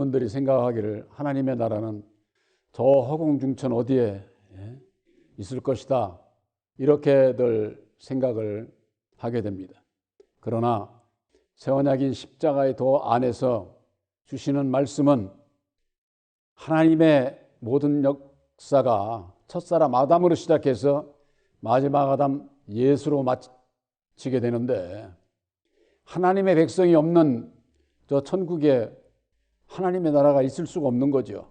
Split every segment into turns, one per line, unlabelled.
분들이 생각하기를 하나님의 나라는 저 허공중천 어디에 예, 있을 것이다. 이렇게들 생각을 하게 됩니다. 그러나 새 언약인 십자가의 도 안에서 주시는 말씀은 하나님의 모든 역사가 첫사람 아담으로 시작해서 마지막 아담 예수로 마치게 되는데 하나님의 백성이 없는 저 천국에 하나님의 나라가 있을 수가 없는 거죠.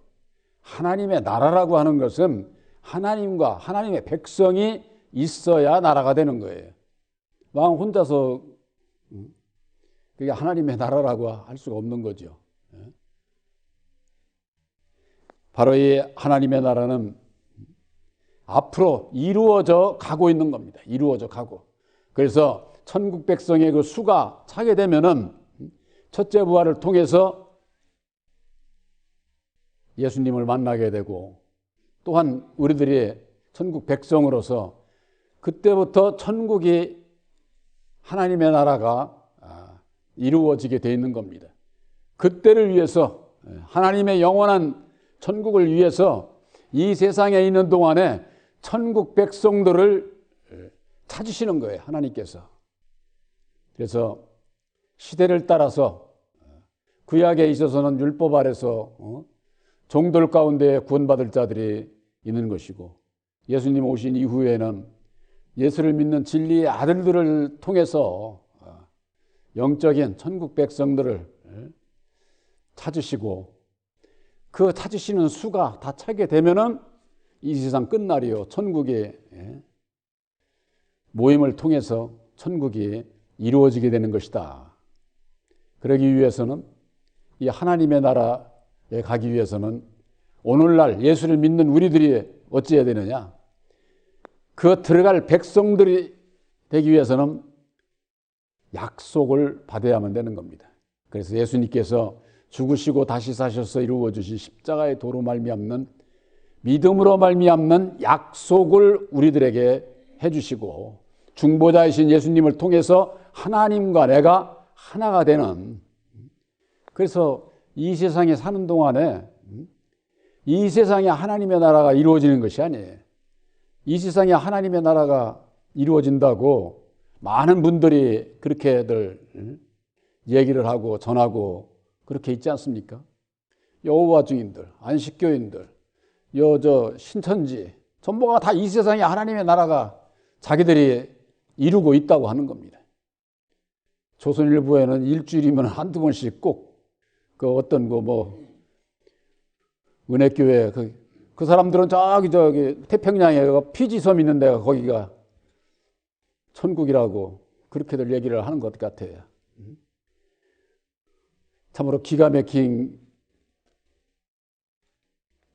하나님의 나라라고 하는 것은 하나님과 하나님의 백성이 있어야 나라가 되는 거예요. 왕 혼자서 음, 그게 하나님의 나라라고 할 수가 없는 거죠. 예. 바로 이 하나님의 나라는 앞으로 이루어져 가고 있는 겁니다. 이루어져 가고. 그래서 천국 백성의 그 수가 차게 되면은 첫째 부활을 통해서 예수님을 만나게 되고 또한 우리들이 천국 백성으로서 그때부터 천국이 하나님의 나라가 아, 이루어지게 되어 있는 겁니다. 그때를 위해서 하나님의 영원한 천국을 위해서 이 세상에 있는 동안에 천국 백성들을 찾으시는 거예요. 하나님께서. 그래서 시대를 따라서 구약에 있어서는 율법 아래서 어? 종들 가운데 구원받을 자들이 있는 것이고 예수님 오신 이후에는 예수를 믿는 진리의 아들들을 통해서 어, 영적인 천국 백성들을 찾으시고 그 찾으시는 수가 다 차게 되면은 이 세상 끝날이요 천국의 모임을 통해서 천국이 이루어지게 되는 것이다. 그러기 위해서는 이 하나님의 나라 가기 위해서는 오늘날 예수를 믿는 우리들이 어찌해야 되느냐? 그 들어갈 백성들이 되기 위해서는 약속을 받아야만 되는 겁니다. 그래서 예수님께서 죽으시고 다시 사셔서 이루어 주신 십자가의 도로 말미암는 믿음으로 말미암는 약속을 우리들에게 해 주시고 중보자이신 예수님을 통해서 하나님과 내가 하나가 되는 그래서 이 세상에 사는 동안에 이 세상에 하나님의 나라가 이루어지는 것이 아니에요. 이 세상에 하나님의 나라가 이루어진다고 많은 분들이 그렇게들 얘기를 하고 전하고 그렇게 있지 않습니까? 여호와 증인들, 안식교인들, 여저 신천지 전부가 다 이 세상에 하나님의 나라가 자기들이 이루고 있다고 하는 겁니다. 조선일보에는 일주일이면 한두 번씩 꼭 그 어떤 그 뭐 은혜교회 그, 그 사람들은 저기 저기 태평양에 그 피지섬 있는 데가 거기가 천국이라고 그렇게들 얘기를 하는 것 같아요. 참으로 기가 막힌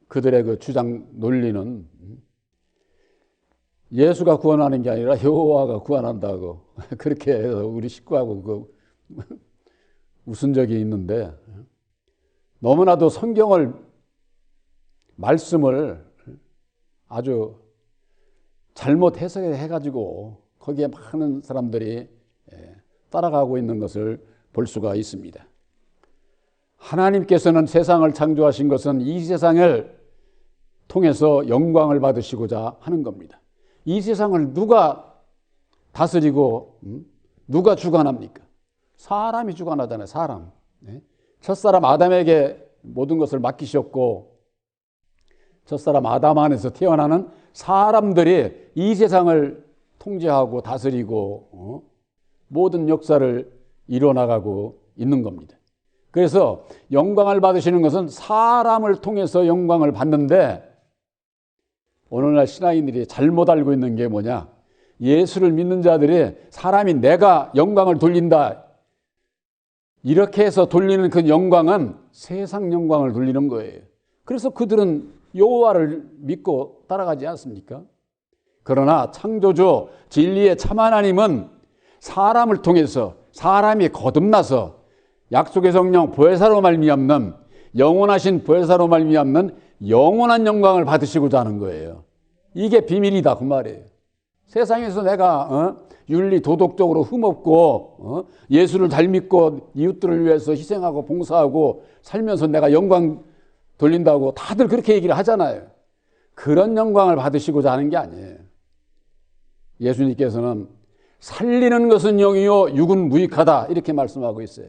그들의 그 주장 논리는 예수가 구원하는 게 아니라 여호와가 구원한다고 그렇게 해서 우리 식구하고 그 웃은 적이 있는데 너무나도 성경을 말씀을 아주 잘못 해석해 가지고 거기에 많은 사람들이 예, 따라가고 있는 것을 볼 수가 있습니다. 하나님께서는 세상을 창조하신 것은 이 세상을 통해서 영광을 받으시고자 하는 겁니다. 이 세상을 누가 다스리고 음? 누가 주관합니까? 사람이 주관하잖아요. 사람. 네? 첫사람 아담에게 모든 것을 맡기셨고 첫사람 아담 안에서 태어나는 사람들이 이 세상을 통제하고 다스리고 어? 모든 역사를 이뤄나가고 있는 겁니다. 그래서 영광을 받으시는 것은 사람을 통해서 영광을 받는데 오늘날 신앙인들이 잘못 알고 있는 게 뭐냐? 예수를 믿는 자들이 사람이 내가 영광을 돌린다 이렇게 해서 돌리는 그 영광은 세상 영광을 돌리는 거예요. 그래서 그들은 여호와를 믿고 따라가지 않습니까? 그러나 창조주 진리의 참 하나님은 사람을 통해서 사람이 거듭나서 약속의 성령 보혜사로 말미암는 영원하신 보혜사로 말미암는 영원한 영광을 받으시고자 하는 거예요. 이게 비밀이다 그 말이에요. 세상에서 내가 어? 윤리 도덕적으로 흠없고 어? 예수를 잘 믿고 이웃들을 위해서 희생하고 봉사하고 살면서 내가 영광 돌린다고 다들 그렇게 얘기를 하잖아요. 그런 영광을 받으시고자 하는 게 아니에요. 예수님께서는 살리는 것은 영이요 육은 무익하다 이렇게 말씀하고 있어요.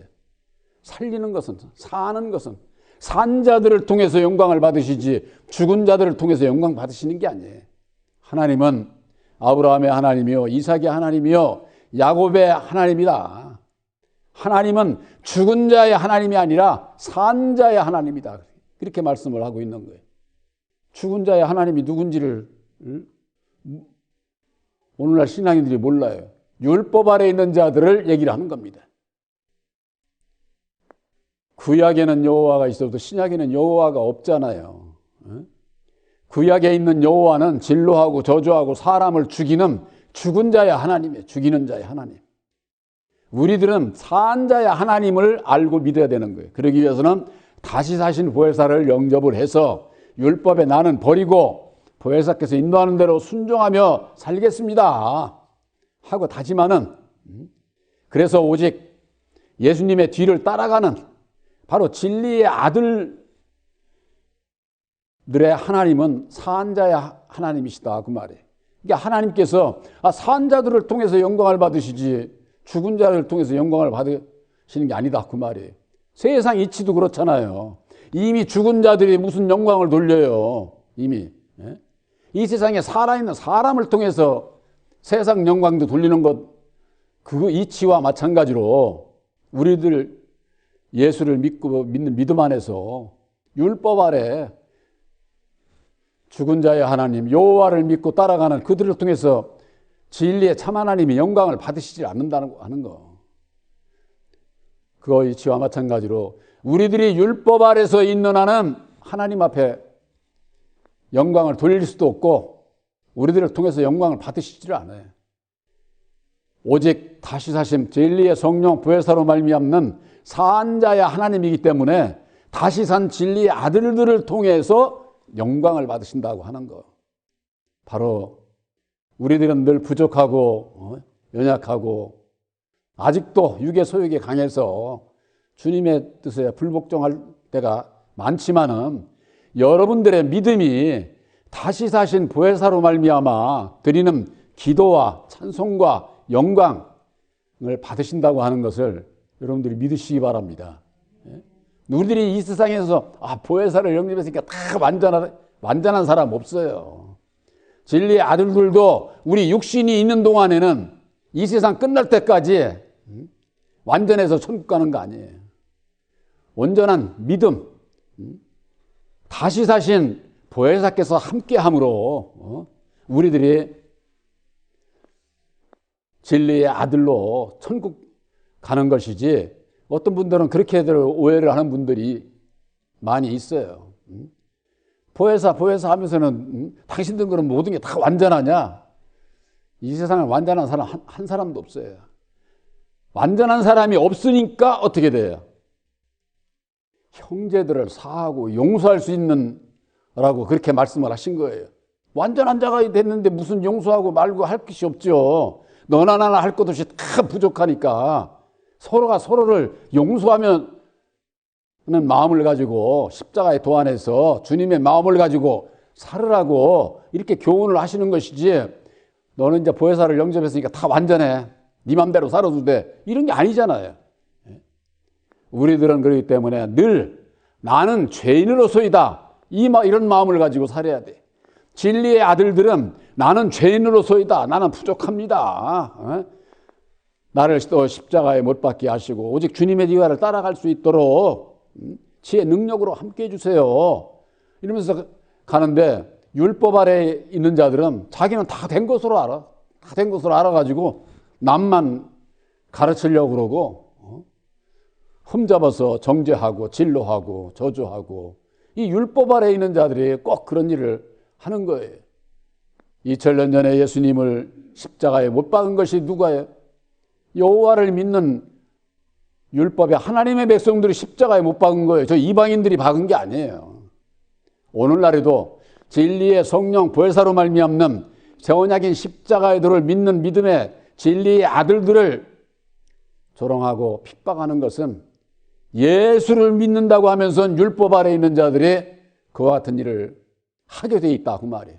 살리는 것은 사는 것은 산 자들을 통해서 영광을 받으시지 죽은 자들을 통해서 영광 받으시는 게 아니에요. 하나님은 아브라함의 하나님이요 이삭의 하나님이요 야곱의 하나님이다. 하나님은 죽은 자의 하나님이 아니라 산 자의 하나님이다. 그렇게 말씀을 하고 있는 거예요. 죽은 자의 하나님이 누군지를 오늘날 신앙인들이 몰라요. 율법 아래 있는 자들을 얘기를 하는 겁니다. 구약에는 여호와가 있어도 신약에는 여호와가 없잖아요. 구약에 있는 여호와는 진로하고 저주하고 사람을 죽이는 죽은 자의 하나님이에요. 죽이는 자의 하나님. 우리들은 산 자의 하나님을 알고 믿어야 되는 거예요. 그러기 위해서는 다시 사신 보혜사를 영접을 해서 율법에 나는 버리고 보혜사께서 인도하는 대로 순종하며 살겠습니다. 하고 다짐하는 그래서 오직 예수님의 뒤를 따라가는 바로 진리의 아들 들의 하나님은 산자의 하나님이시다 그 말이에요. 그러니까 하나님께서 아, 산자들을 통해서 영광을 받으시지 죽은 자를 통해서 영광을 받으시는 게 아니다 그 말이에요. 세상 이치도 그렇잖아요. 이미 죽은 자들이 무슨 영광을 돌려요. 이미 예? 이 세상에 살아있는 사람을 통해서 세상 영광도 돌리는 것, 그 이치와 마찬가지로 우리들 예수를 믿고 믿는 믿음 안에서 율법 아래 죽은 자의 하나님 여호와를 믿고 따라가는 그들을 통해서 진리의 참 하나님이 영광을 받으시지 않는다는 하는 거. 그 이치와 마찬가지로 우리들이 율법 아래서 있는 한은 하나님 앞에 영광을 돌릴 수도 없고 우리들을 통해서 영광을 받으시지를 않아요. 오직 다시 사심 진리의 성령 부회사로 말미암는 산자의 하나님이기 때문에 다시 산 진리의 아들들을 통해서 영광을 받으신다고 하는 거. 바로 우리들은 늘 부족하고 어, 연약하고 아직도 육의 소욕이 강해서 주님의 뜻에 불복종할 때가 많지만은 여러분들의 믿음이 다시 사신 보혜사로 말미암아 드리는 기도와 찬송과 영광을 받으신다고 하는 것을 여러분들이 믿으시기 바랍니다. 예? 우리들이 이 세상에서 아 보혜사를 영접했으니까 다 완전한 완전한 사람 없어요. 진리의 아들들도 우리 육신이 있는 동안에는 이 세상 끝날 때까지 음, 완전해서 천국 가는 거 아니에요. 온전한 믿음, 음, 다시 사신 보혜사께서 함께함으로 어, 우리들이 진리의 아들로 천국 가는 것이지 어떤 분들은 그렇게들 오해를 하는 분들이 많이 있어요. 음? 보혜사 보혜사 하면서는 음? 당신들 그런 모든 게 다 완전하냐? 이 세상에 완전한 사람 한, 한 사람도 없어요. 완전한 사람이 없으니까 어떻게 돼요? 형제들을 사하고 용서할 수 있는 라고 그렇게 말씀을 하신 거예요. 완전한 자가 됐는데 무슨 용서하고 말고 할 것이 없죠. 너나 나나 할 것 없이 다 부족하니까 서로가 서로를 용서하면 는 마음을 가지고 십자가에 도안해서 주님의 마음을 가지고 살으라고 이렇게 교훈을 하시는 것이지 너는 이제 보혜사를 영접했으니까 다 완전해. 네 맘대로 살아도 돼. 이런 게 아니잖아요. 우리들은 그렇기 때문에 늘 나는 죄인으로서이다. 이 이런 마음을 가지고 살아야 돼. 진리의 아들들은 나는 죄인으로서이다. 나는 부족합니다. 어? 나를 또 십자가에 못 박게 하시고 오직 주님의 뒤가를 따라갈 수 있도록 음, 지혜 능력으로 함께 해주세요. 이러면서 가는데 율법 아래 있는 자들은 자기는 다 된 것으로 알아. 다 된 것으로 알아가지고 남만 가르치려고 그러고 어? 흠잡아서 정죄하고 진로하고 저주하고 이 율법 아래 있는 자들이 꼭 그런 일을 하는 거예요. 2000년 전에 예수님을 십자가에 못 박은 것이 누가예요? 여호와를 믿는 율법의 하나님의 백성들이 십자가에 못 박은 거예요. 저 이방인들이 박은 게 아니에요. 오늘날에도 진리의 성령 부회사로 말미암는 새 언약인 십자가의 도를 믿는 믿음의 진리의 아들들을 조롱하고 핍박하는 것은 예수를 믿는다고 하면서 율법 아래 있는 자들이 그와 같은 일을 하게 돼 있다 그 말이에요.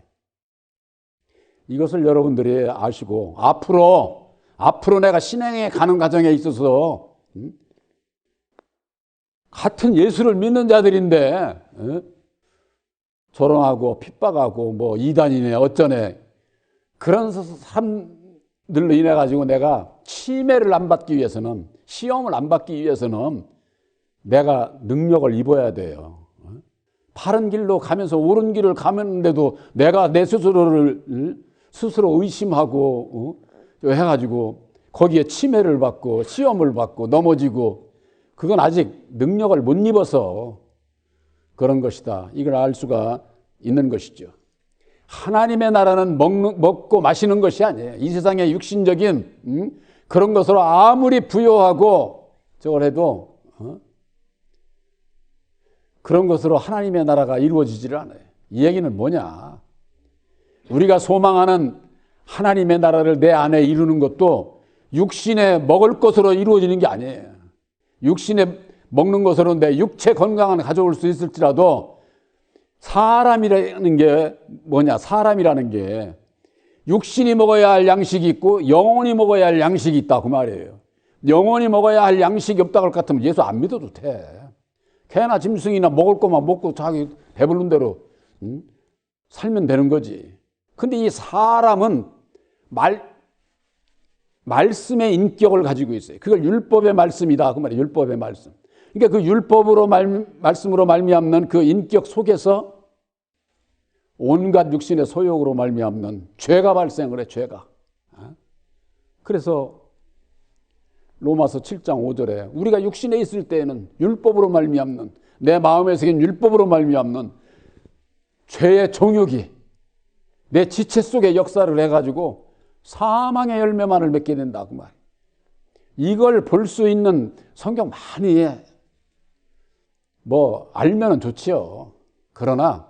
이것을 여러분들이 아시고 앞으로 앞으로 내가 신앙에 가는 과정에 있어서 음? 같은 예수를 믿는 자들인데 어? 조롱하고 핍박하고 뭐 이단이네 어쩌네 그런 사람들로 인해 가지고 내가 치매를 안 받기 위해서는 시험을 안 받기 위해서는 내가 능력을 입어야 돼요. 바른 길로 가면서 옳은 길을 가면데도 내가 내 스스로를 스스로 의심하고 어? 해가지고 거기에 치매를 받고 시험을 받고 넘어지고 그건 아직 능력을 못 입어서 그런 것이다. 이걸 알 수가 있는 것이죠. 하나님의 나라는 먹는, 먹고 마시는 것이 아니에요. 이 세상의 육신적인 음? 그런 것으로 아무리 부여하고 저걸 해도 어? 그런 것으로 하나님의 나라가 이루어지지를 않아요. 이 얘기는 뭐냐? 우리가 소망하는 하나님의 나라를 내 안에 이루는 것도 육신에 먹을 것으로 이루어지는 게 아니에요. 육신에 먹는 것으로 내 육체 건강은 가져올 수 있을지라도 사람이라는 게 뭐냐? 사람이라는 게 육신이 먹어야 할 양식이 있고 영혼이 먹어야 할 양식이 있다 그 말이에요. 영혼이 먹어야 할 양식이 없다 할것 같으면 예수 안 믿어도 돼. 개나 짐승이나 먹을 것만 먹고 자기 배부른 대로 응? 살면 되는 거지. 근데 이 사람은 말 말씀의 인격을 가지고 있어요. 그걸 율법의 말씀이다 그 말이에요. 율법의 말씀. 그러니까 그 율법으로 말, 말씀으로 말미암는 그 인격 속에서 온갖 육신의 소욕으로 말미암는 죄가 발생을 해 죄가. 어? 그래서 로마서 7장 5절에 우리가 육신에 있을 때에는 율법으로 말미암는 내 마음에 새긴 율법으로 말미암는 죄의 정욕이 내 지체 속에 역사를 해가지고 사망의 열매만을 맺게 된다 그 말. 이걸 볼 수 있는 성경 많이 해. 뭐 알면은 좋지요. 그러나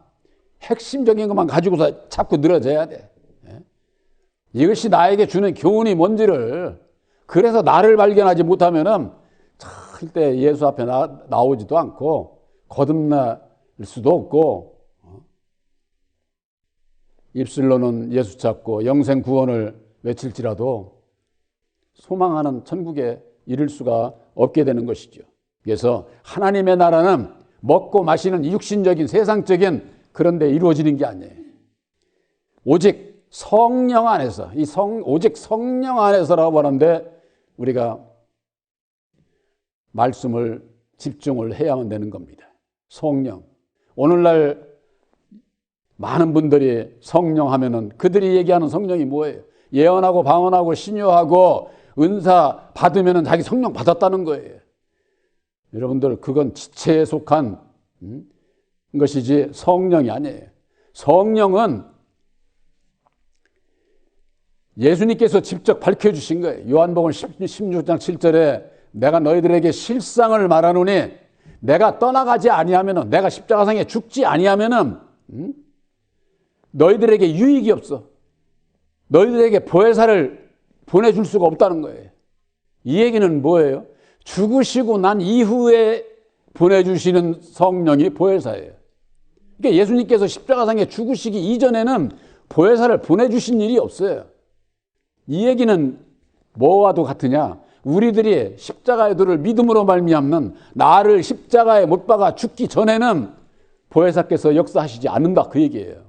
핵심적인 것만 가지고서 자꾸 늘어져야 돼. 예? 이것이 나에게 주는 교훈이 뭔지를 그래서 나를 발견하지 못하면은 절대 예수 앞에 나, 나오지도 않고 거듭날 수도 없고 어? 입술로는 예수 찾고 영생 구원을 외칠지라도 소망하는 천국에 이를 수가 없게 되는 것이죠. 그래서 하나님의 나라는 먹고 마시는 육신적인 세상적인 그런 데 이루어지는 게 아니에요. 오직 성령 안에서 이 성 오직 성령 안에서라고 하는데 우리가 말씀을 집중을 해야만 되는 겁니다. 성령. 오늘날 많은 분들이 성령 하면은 그들이 얘기하는 성령이 뭐예요? 예언하고 방언하고 신유하고 은사 받으면은 자기 성령 받았다는 거예요. 여러분들 그건 지체에 속한 음? 것이지 성령이 아니에요. 성령은 예수님께서 직접 밝혀주신 거예요. 요한복음 16장 7절에 내가 너희들에게 실상을 말하노니 내가 떠나가지 아니하면은 내가 십자가상에 죽지 아니하면은 음? 너희들에게 유익이 없어. 너희들에게 보혜사를 보내줄 수가 없다는 거예요. 이 얘기는 뭐예요? 죽으시고 난 이후에 보내주시는 성령이 보혜사예요. 그러니까 예수님께서 십자가상에 죽으시기 이전에는 보혜사를 보내주신 일이 없어요. 이 얘기는 뭐와도 같으냐? 우리들이 십자가의 도를 믿음으로 말미암는 나를 십자가에 못 박아 죽기 전에는 보혜사께서 역사하시지 않는다 그 얘기예요.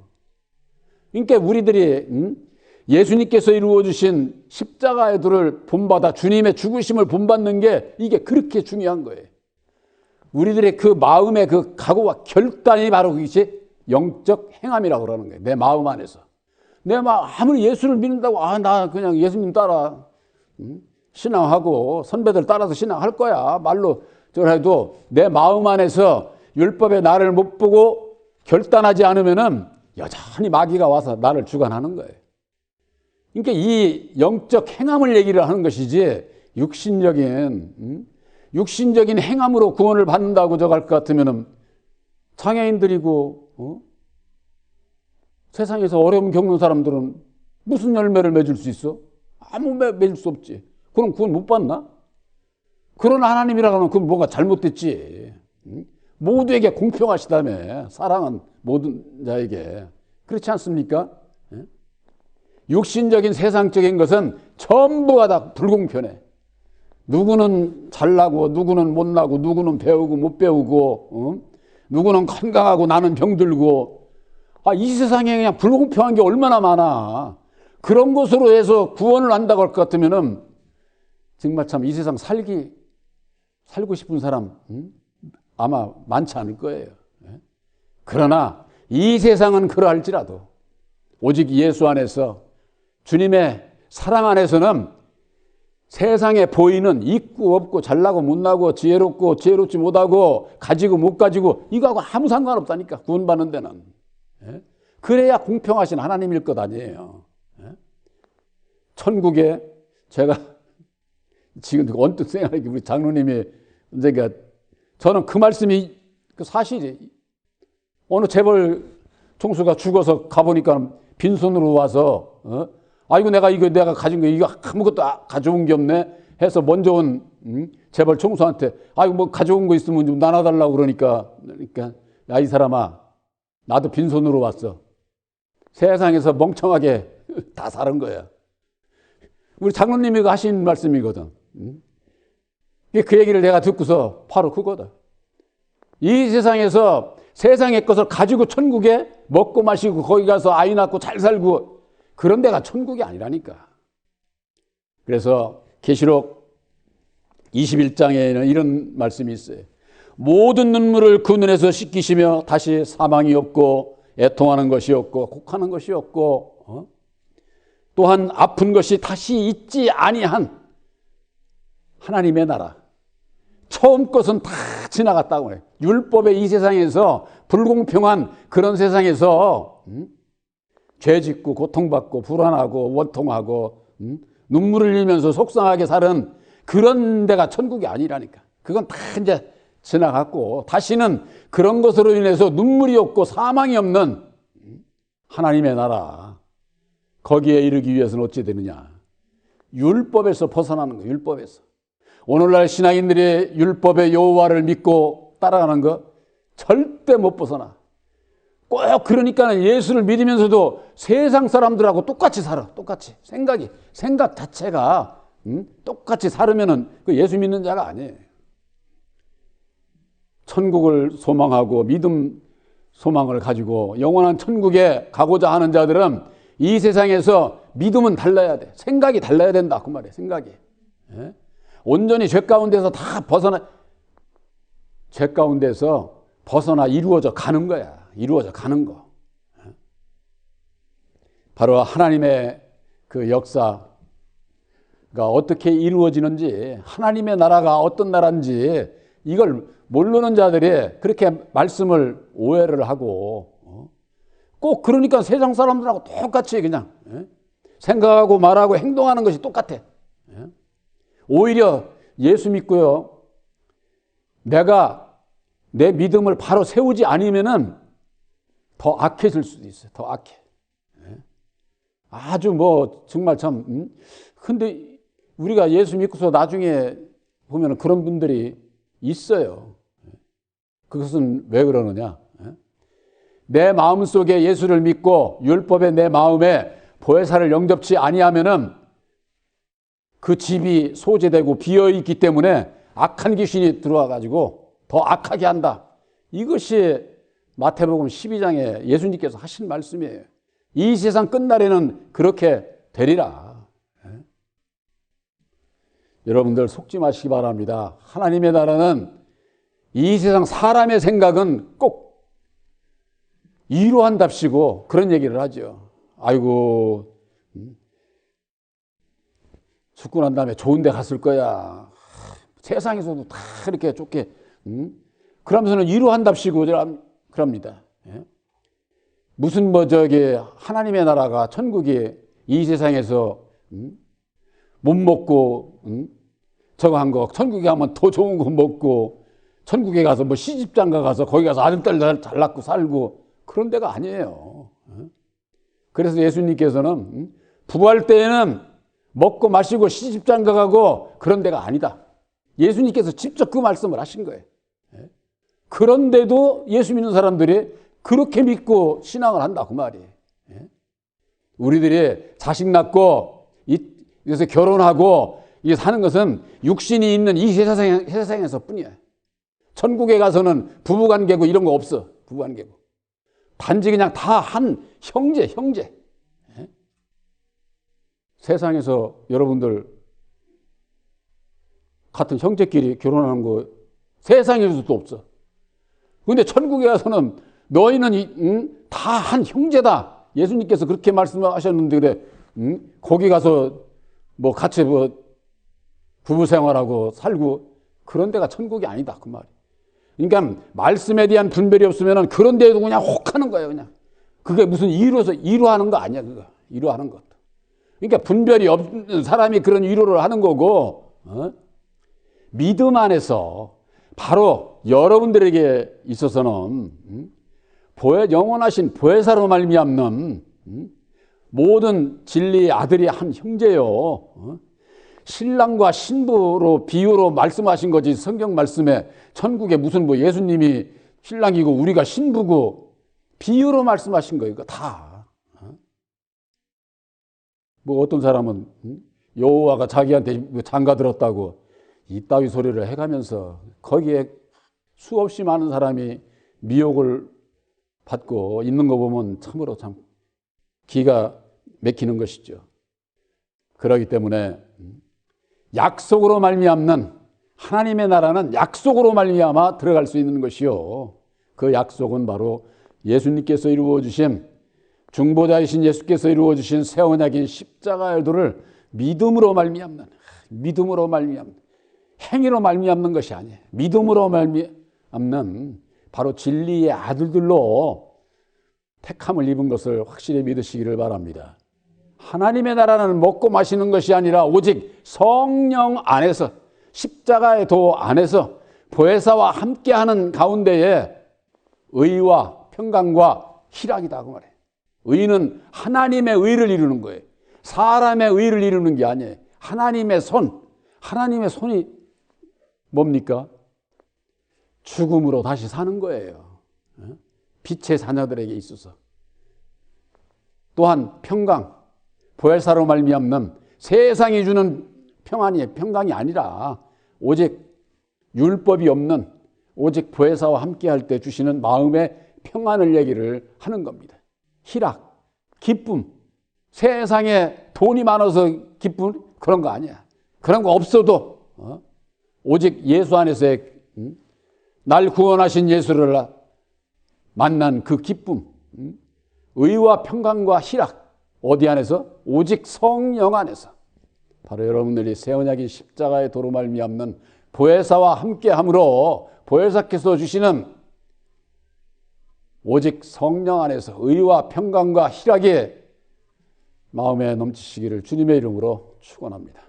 그러니까 우리들이 음? 예수님께서 이루어 주신 십자가의 도를 본받아 주님의 죽으심을 본받는 게 이게 그렇게 중요한 거예요. 우리들의 그 마음의 그 각오와 결단이 바로 그것이 영적 행함이라고 그러는 거예요. 내 마음 안에서. 내 마음, 아무리 예수를 믿는다고, 아, 나 그냥 예수님 따라, 응? 신앙하고 선배들 따라서 신앙할 거야. 말로 저래도 내 마음 안에서 율법의 나를 못 보고 결단하지 않으면은 여전히 마귀가 와서 나를 주관하는 거예요. 그러니까 이 영적 행함을 얘기를 하는 것이지 육신적인 응? 육신적인 행함으로 구원을 받는다고 저갈 것 같으면 장애인들이고 어? 세상에서 어려움 겪는 사람들은 무슨 열매를 맺을 수 있어? 아무 매, 맺을 수 없지. 그럼 그건 못 받나? 그런 하나님이라 하면 그건 뭔가 잘못됐지. 응? 모두에게 공평하시다며. 사랑은 모든 자에게. 그렇지 않습니까? 예? 육신적인 세상적인 것은 전부가 다 불공평해. 누구는 잘나고 누구는 못나고 누구는 배우고 못 배우고 어? 누구는 건강하고 나는 병들고 아, 이 세상에 그냥 불공평한 게 얼마나 많아. 그런 것으로 해서 구원을 한다고 할 것 같으면은 정말 참 이 세상 살기 살고 싶은 사람 음? 아마 많지 않을 거예요. 예? 그러나 이 세상은 그러할지라도 오직 예수 안에서 주님의 사랑 안에서는 세상에 보이는 있고 없고 잘나고 못나고 지혜롭고 지혜롭지 못하고 가지고 못 가지고 이거하고 아무 상관없다니까 구원받는 데는 예? 그래야 공평하신 하나님일 것 아니에요 예? 천국에 제가 지금 언뜻 생각하기 우리 장로님이 제가 저는 그 말씀이 그 사실이 어느 재벌 총수가 죽어서 가보니까 빈손으로 와서 어? 아이고 내가 이거 내가 가진 거 이거 아무것도 아- 가져온 게 없네. 해서 먼저 온 음? 재벌 총수한테 아이고 뭐 가져온 거 있으면 좀 나눠달라고 그러니까. 그러니까 야 이 사람아 나도 빈손으로 왔어. 세상에서 멍청하게 다 사는 거야. 우리 장로님이 하신 말씀이거든. 음? 그 얘기를 내가 듣고서 바로 그거다. 이 세상에서 세상의 것을 가지고 천국에 먹고 마시고 거기 가서 아이 낳고 잘 살고 그런 데가 천국이 아니라니까. 그래서 계시록 21장에는 이런 말씀이 있어요. 모든 눈물을 그 눈에서 씻기시며 다시 사망이 없고 애통하는 것이 없고 곡하는 것이 없고 어? 또한 아픈 것이 다시 있지 아니한 하나님의 나라. 처음 것은 다 지나갔다고 해요. 율법의 이 세상에서 불공평한 그런 세상에서 음? 죄 짓고 고통받고 불안하고 원통하고 음? 눈물을 흘리면서 속상하게 사는 그런 데가 천국이 아니라니까. 그건 다 이제 지나갔고 다시는 그런 것으로 인해서 눈물이 없고 사망이 없는 음? 하나님의 나라 거기에 이르기 위해서는 어찌 되느냐? 율법에서 벗어나는 거, 율법에서. 오늘날 신앙인들이 율법의 여호와를 믿고 따라가는 거 절대 못 벗어나. 꼭 그러니까 예수를 믿으면서도 세상 사람들하고 똑같이 살아. 똑같이. 생각이, 생각 자체가 음? 똑같이 살으면은 그 예수 믿는 자가 아니에요. 천국을 소망하고 믿음 소망을 가지고 영원한 천국에 가고자 하는 자들은 이 세상에서 믿음은 달라야 돼. 생각이 달라야 된다. 그 말이에요. 생각이. 예? 온전히 죄 가운데서 다 벗어나, 죄 가운데서 벗어나 이루어져 가는 거야. 이루어져 가는 거. 바로 하나님의 그 역사가 어떻게 이루어지는지, 하나님의 나라가 어떤 나라인지, 이걸 모르는 자들이 그렇게 말씀을 오해를 하고, 어? 꼭 그러니까 세상 사람들하고 똑같이 그냥, 예? 생각하고 말하고 행동하는 것이 똑같아. 예? 오히려 예수 믿고요. 내가 내 믿음을 바로 세우지 않으면은 더 악해질 수도 있어요. 더 악해. 예? 아주 뭐 정말 참 음? 근데 우리가 예수 믿고서 나중에 보면 그런 분들이 있어요. 그것은 왜 그러느냐? 예? 내 마음 속에 예수를 믿고 율법에 내 마음에 보혜사를 영접치 아니하면은 그 집이 소재되고 비어 있기 때문에 악한 귀신이 들어와 가지고 더 악하게 한다. 이것이 마태복음 12장에 예수님께서 하신 말씀이에요. 이 세상 끝날에는 그렇게 되리라. 예? 여러분들 속지 마시기 바랍니다. 하나님의 나라는 이 세상 사람의 생각은 꼭 이루한답시고 그런 얘기를 하죠. 아이고 죽고 난 다음에 좋은 데 갔을 거야. 세상에서도 다 이렇게 좋게 음? 그러면서는 이루한답시고 그럽니다. 예? 무슨 뭐 저기 하나님의 나라가 천국이 이 세상에서 음? 못 먹고 음? 저거 한 거 천국에 가면 더 좋은 거 먹고 천국에 가서 뭐 시집장가 가서 거기 가서 아들딸 잘 낳고 살고 그런 데가 아니에요. 예? 그래서 예수님께서는 음? 부활 때에는 먹고 마시고 시집장가 가고 그런 데가 아니다. 예수님께서 직접 그 말씀을 하신 거예요. 예? 그런데도 예수 믿는 사람들이 그렇게 믿고 신앙을 한다 그 말이에요. 예? 우리들이 자식 낳고 그래서 결혼하고 이 사는 것은 육신이 있는 이 세상, 세상에서 뿐이야. 천국에 가서는 부부관계고 이런 거 없어. 부부관계고. 단지 그냥 다 한 형제, 형제. 예? 세상에서 여러분들 같은 형제끼리 결혼하는 거 세상에서도 없어. 근데 천국에 가서는 너희는 응? 다한 형제다. 예수님께서 그렇게 말씀하셨는데 그래. 응? 거기 가서 뭐 같이 뭐 부부 생활하고 살고 그런 데가 천국이 아니다 그 말이. 그러니까 말씀에 대한 분별이 없으면 그런 데도 그냥 혹 하는 거예요 그냥. 그게 무슨 이루어서 이루하는 거 아니야 그거 이루하는 것. 그러니까 분별이 없는 사람이 그런 위로를 하는 거고 어? 믿음 안에서 바로 여러분들에게 있어서는 음? 보혜 영원하신 보혜사로 말미암는 음? 모든 진리의 아들이 한 형제요. 어? 신랑과 신부로 비유로 말씀하신 거지 성경 말씀에 천국에 무슨 뭐 예수님이 신랑이고 우리가 신부고 비유로 말씀하신 거예요. 다. 어? 뭐 어떤 사람은 여호와가 자기한테 뭐 장가 들었다고 이따위 소리를 해가면서 거기에 수없이 많은 사람이 미혹을 받고 있는 거 보면 참으로 참 기가 막히는 것이죠. 그러기 때문에 약속으로 말미암는 하나님의 나라는 약속으로 말미암아 들어갈 수 있는 것이요. 그 약속은 바로 예수님께서 이루어 주신 중보자이신 예수께서 이루어 주신 새 언약인 십자가의 도를 믿음으로 말미암는 믿음으로 말미암는 행위로 말미암는 것이 아니에요. 믿음으로 말미암는 바로 진리의 아들들로 택함을 입은 것을 확실히 믿으시기를 바랍니다. 하나님의 나라는 먹고 마시는 것이 아니라 오직 성령 안에서 십자가의 도 안에서 보혜사와 함께하는 가운데에 의와 평강과 희락이다 그 말이에요. 의는 하나님의 의를 이루는 거예요. 사람의 의를 이루는 게 아니에요. 하나님의 손, 하나님의 손이 뭡니까? 죽음으로 다시 사는 거예요. 빛의 자녀들에게 있어서. 또한 평강, 보혜사로 말미암는 세상이 주는 평안이 평강이 아니라 오직 율법이 없는 오직 보혜사와 함께할 때 주시는 마음의 평안을 얘기를 하는 겁니다. 희락, 기쁨, 세상에 돈이 많아서 기쁨 그런 거 아니야. 그런 거 없어도 어? 오직 예수 안에서의 음? 날 구원하신 예수를 만난 그 기쁨, 음? 의와 평강과 희락 어디 안에서 오직 성령 안에서 바로 여러분들이 새 언약인 십자가의 도로 말미암는 보혜사와 함께함으로 보혜사께서 주시는 오직 성령 안에서 의와 평강과 희락이 마음에 넘치시기를 주님의 이름으로 축원합니다.